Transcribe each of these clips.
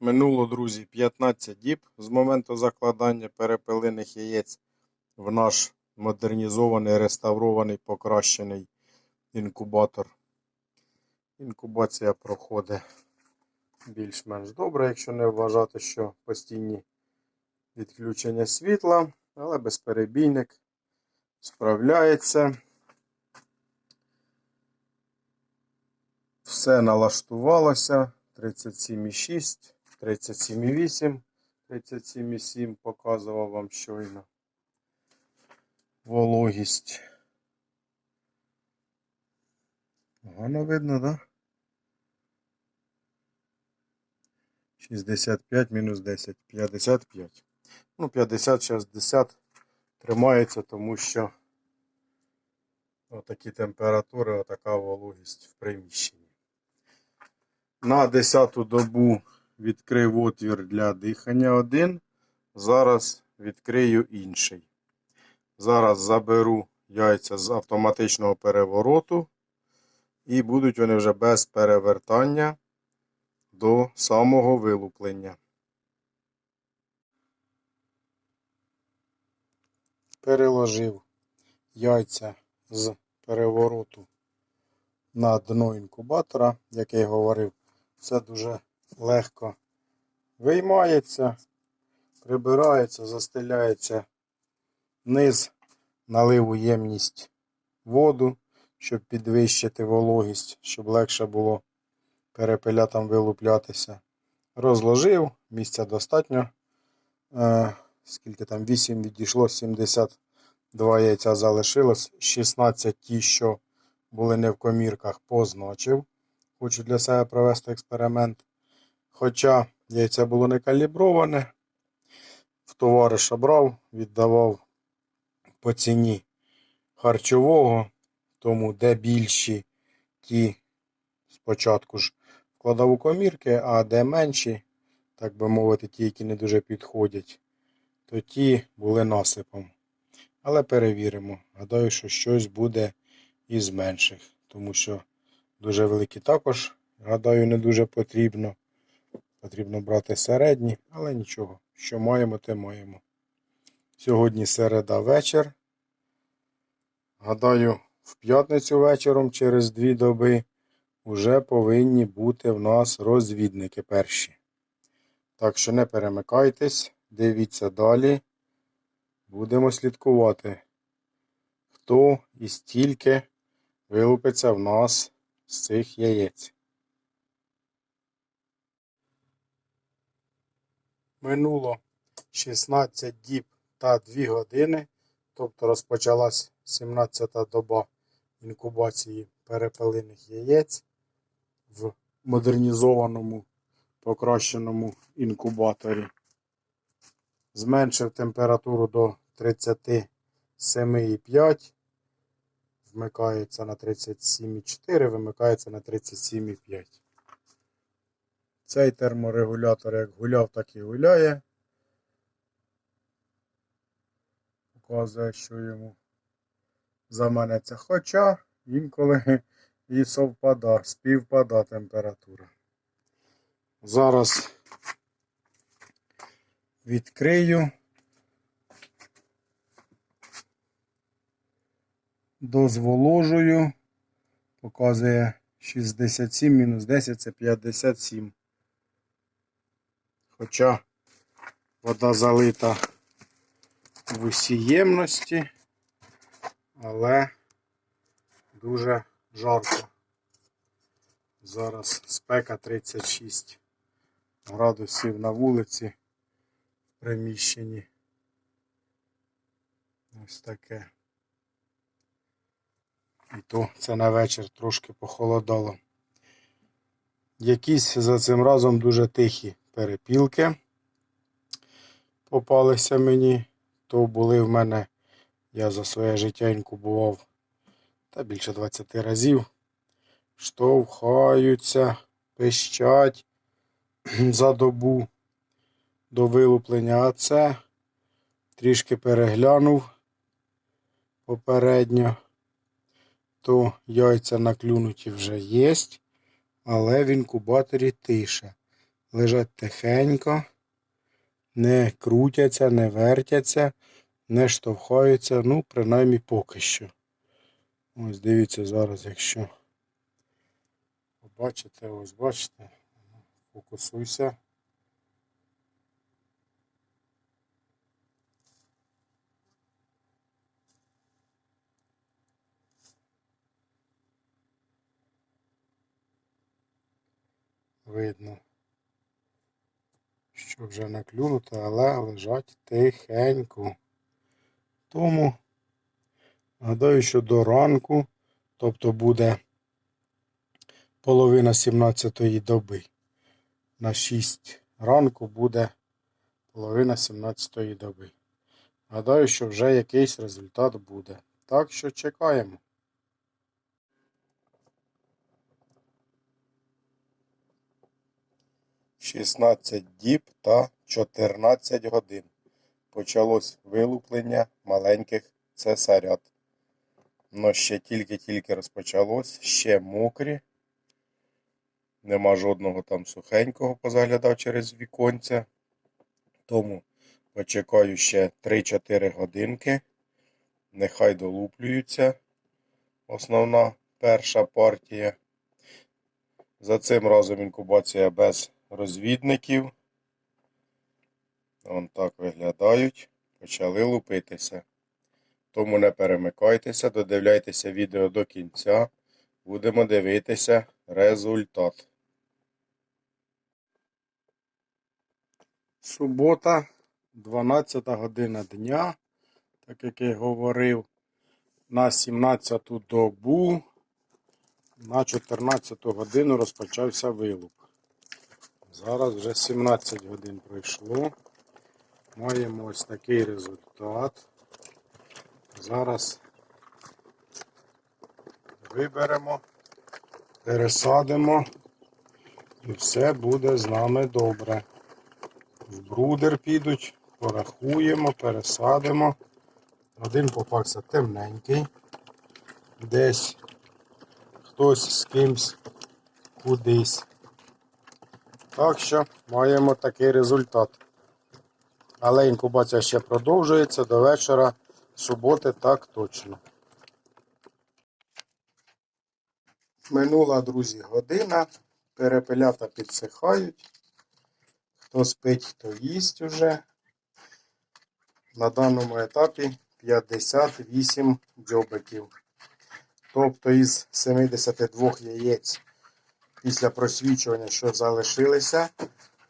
Минуло, друзі, 15 діб з моменту закладання перепелиних яєць в наш модернізований, реставрований, покращений інкубатор. Інкубація проходить більш-менш добре, якщо не вважати, що постійні відключення світла, але безперебійник справляється. Все налаштувалося. 37,6, 37,8, 37,7 показував вам щойно. Вологість. Погано видно, да? 65 мінус 10, 55. Ну, 50, 60 тримається, тому що отакі температури, отака вологість в приміщенні. На 10-ту добу відкрив отвір для дихання один. Зараз відкрию інший. Зараз заберу яйця з автоматичного перевороту. І будуть вони вже без перевертання до самого вилуплення. Переложив яйця з перевороту на дно інкубатора, як я й говорив, все дуже легко виймається, прибирається, застеляється низ, налив у ємність воду, щоб підвищити вологість, щоб легше було перепелятам вилуплятися. Розложив, місця достатньо. Е, скільки там 8 відійшло, 72 яйця залишилось, 16 ті, що були не в комірках, позначив. Хочу для себе провести експеримент. Хоча яйце було не каліброване, в товариша брав, віддавав по ціні харчового, тому де більші ті спочатку ж вкладав у комірки, а де менші, так би мовити, ті, які не дуже підходять, то ті були насипом. Але перевіримо. Гадаю, що щось буде із менших, тому що дуже великі також, гадаю, не дуже потрібно. Потрібно брати середні, але нічого. Що маємо, те маємо. Сьогодні середа вечір. Гадаю, в п'ятницю вечором через дві доби вже повинні бути в нас розвідники перші. Так що не перемикайтесь, дивіться далі. Будемо слідкувати, хто і стільки вилупиться в нас з цих яєць. Минуло 16 діб та 2 години, тобто розпочалась 17-та доба інкубації перепелиних яєць в модернізованому покращеному інкубаторі. Зменшив температуру до 37,5, вмикається на 37,4, вимикається на 37,5. Цей терморегулятор як гуляв, так і гуляє. Показує, що йому заманеться. Хоча інколи і совпада, співпада температура. Зараз відкрию. Дозволожую. Показує 67 мінус 10 це 57. Хоча вода залита в усі ємності, але дуже жарко. Зараз спека 36 градусів на вулиці в приміщенні. Ось таке. І то це на вечір трошки похолодало. Якісь за цим разом дуже тихі перепілки попалися мені, то були в мене, я за своє життя інкубував та більше 20 разів. Штовхаються, пищать за добу до вилуплення. А це трішки переглянув попередньо, то яйця наклюнуті вже є, але в інкубаторі тише. Лежать тихенько, не крутяться, не вертяться, не штовхаються, ну, принаймні поки що. Ось дивіться зараз, якщо побачите, ось бачите, фокусуйся. Видно, що вже наклюнуто, але лежать тихенько. Тому гадаю, що до ранку, тобто буде половина 17-ї доби. На 6 ранку буде половина 17-ї доби. Гадаю, що вже якийсь результат буде. Так що чекаємо. Шістнадцять діб та 14 годин. Почалось вилуплення маленьких цесарят. Но ще тільки-тільки розпочалось, ще мокрі. Нема жодного там сухенького, позаглядав через віконця. Тому почекаю ще 3-4 годинки. Нехай долуплюються. Основна перша партія. За цим разом інкубація без розвідників. Вон так виглядають. Почали лупитися. Тому не перемикайтеся, додивляйтеся відео до кінця. Будемо дивитися результат. Субота, 12 година дня, так як я говорив, на 17 добу, на 14 годину розпочався вилуп. Зараз вже 17 годин пройшло. Маємо ось такий результат. Зараз виберемо, пересадимо і все буде з нами добре. В брудер підуть, порахуємо, пересадимо. Один попався темненький. Десь хтось з кимсь кудись. Так що маємо такий результат. Але інкубація ще продовжується до вечора суботи, так точно. Минула, друзі, година. Перепелята підсихають. Хто спить, хто їсть уже. На даному етапі 58 дзьобиків. Тобто із 72 яєць після просвічування, що залишилися,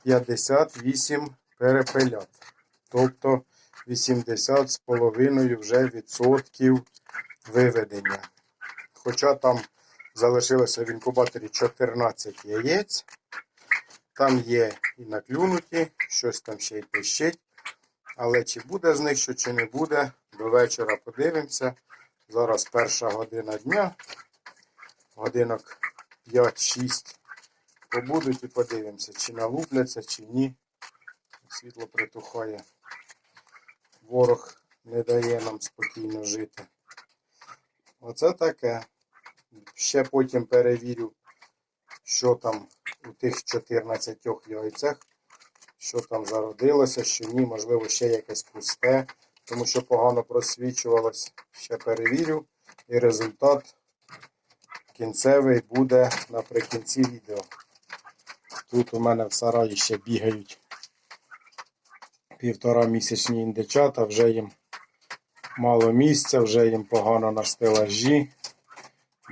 58 перепелят. Тобто 80 з половиною вже відсотків виведення. Хоча там залишилося в інкубаторі 14 яєць. Там є і наклюнуті, щось там ще й пищить. Але чи буде з них, що чи не буде, до вечора подивимося. Зараз перша година дня, годинок 5-6 побудуть і подивимося, чи налупляться, чи ні. Світло притухає. Ворог не дає нам спокійно жити. Оце таке. Ще потім перевірю, що там у тих 14 яйцях, що там зародилося, що ні, можливо, ще якесь пусте, тому що погано просвічувалось. Ще перевірю. І результат кінцевий буде наприкінці відео. Тут у мене в сараї ще бігають півтора місячні індичата, вже їм мало місця, вже їм погано на стелажі.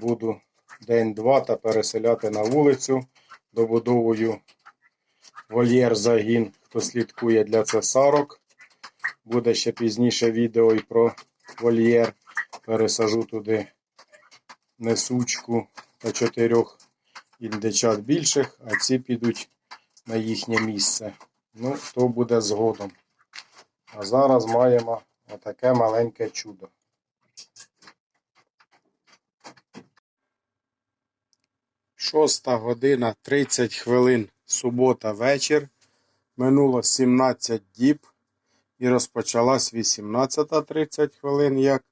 Буду день-два та переселяти на вулицю. Добудовую вольєр загін, хто слідкує для цесарок. Буде ще пізніше відео і про вольєр. Пересажу туди несучку та чотирьох індичат більших, а ці підуть на їхнє місце. Ну, то буде згодом. А зараз маємо отаке маленьке чудо. Шоста година 30 хвилин субота вечір. Минуло 17 діб і розпочалась 18.30 хвилин, як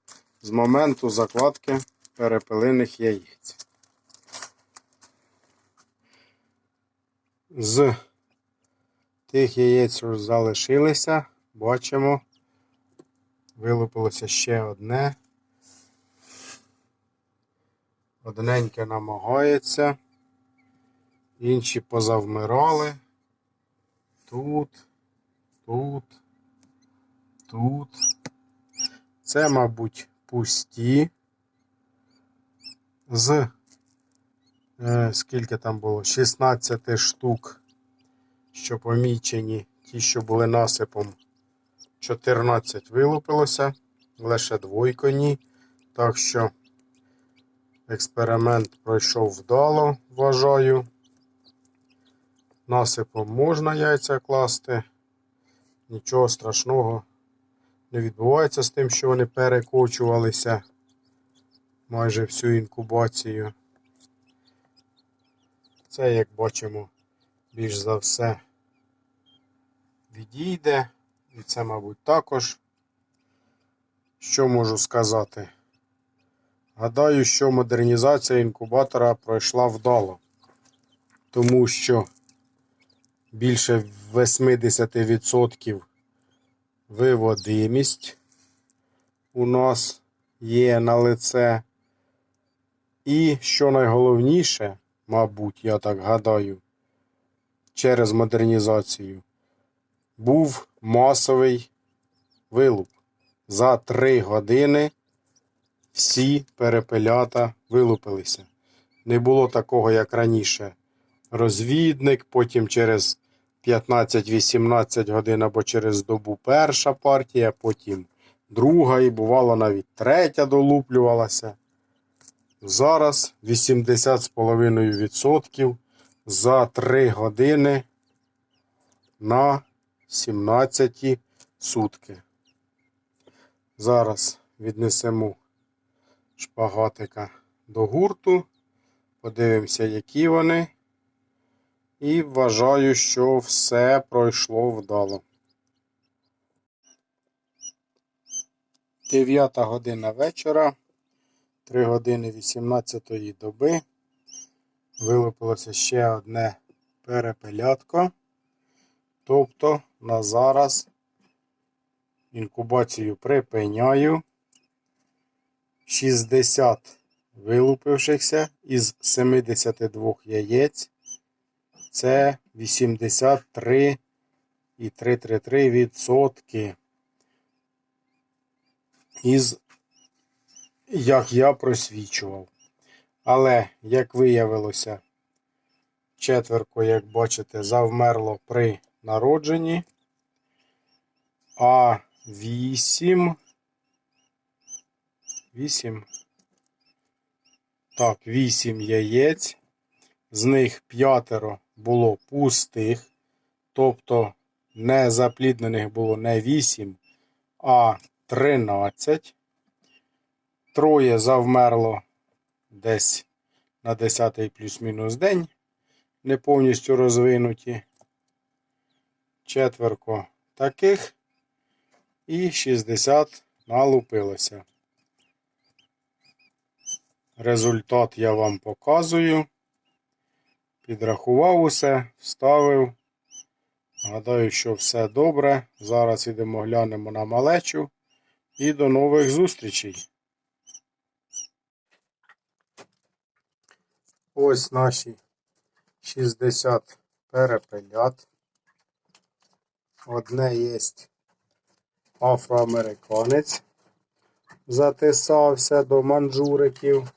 з моменту закладки перепелиних яєць. З Тих яєць, що залишилися, бачимо, вилупилося ще одне. Одненьке намагається. Інші позавмирали. Тут, тут, тут. Це, мабуть, пусті. З е, скільки там було? 16 штук, що помічені, ті, що були насипом. 14 вилупилося, лише двойко ні. Так що експеримент пройшов вдало, вважаю. Насипом можна яйця класти. Нічого страшного не відбувається з тим, що вони перекочувалися майже всю інкубацію. Це, як бачимо, більш за все відійде. І це, мабуть, також. Що можу сказати? Гадаю, що модернізація інкубатора пройшла вдало, тому що більше 80% виводимість у нас є на лице. І що найголовніше, мабуть, я так гадаю, через модернізацію, був масовий вилуп. За 3 години всі перепелята вилупилися. Не було такого, як раніше. Розвідник, потім через 15-18 годин або через добу перша партія, потім друга і бувало навіть третя долуплювалася. Зараз 80,5% за 3 години на 17 сутки. Зараз віднесемо шпагатика до гурту, подивимося, які вони. І вважаю, що все пройшло вдало. 9 година вечора. 3 години 18 доби. Вилупилося ще одне перепелятко. Тобто на зараз інкубацію припиняю. 60 вилупившихся із 72 яєць. Це 83,333% із як я просвічував. Але, як виявилося, четверко, як бачите, завмерло при народженні. А 8. 8. Так, 8 яєць. З них п'ятеро було пустих. Тобто незапліднених було не 8, а 13. Троє завмерло десь на 10 плюс-мінус день, не повністю розвинуті. Четверко таких і 60 налупилося. Результат я вам показую. Підрахував усе, вставив. Гадаю, що все добре. Зараз йдемо глянемо на малечу. І до нових зустрічей! Ось наші 60 перепелят. Одне є афроамериканець. Затисався до манджуриків.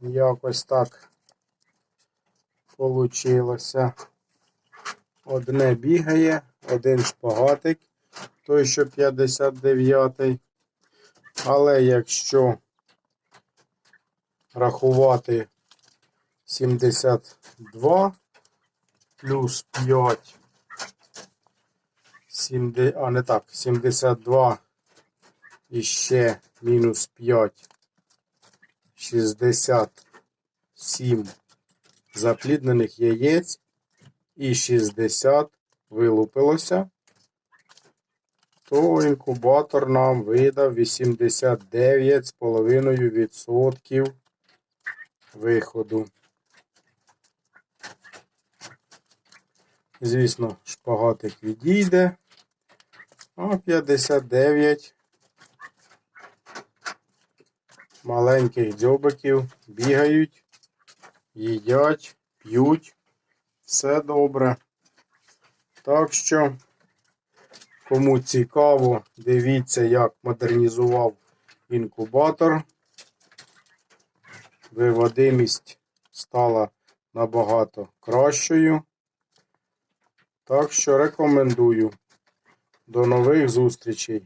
Якось так получилося. Одне бігає, один шпагатик, той, що 59-й. Але якщо рахувати 72 плюс 5, 70, а не так, 72 і ще мінус 5, 67 запліднених яєць і 60 вилупилося, то інкубатор нам видав 89,5% виходу. Звісно, шпагатик відійде. А 59 маленьких дзьобиків бігають, їдять, п'ють. Все добре. Так що, кому цікаво, дивіться, як модернізував інкубатор. Виводимість стала набагато кращою. Так що рекомендую. До нових зустрічей.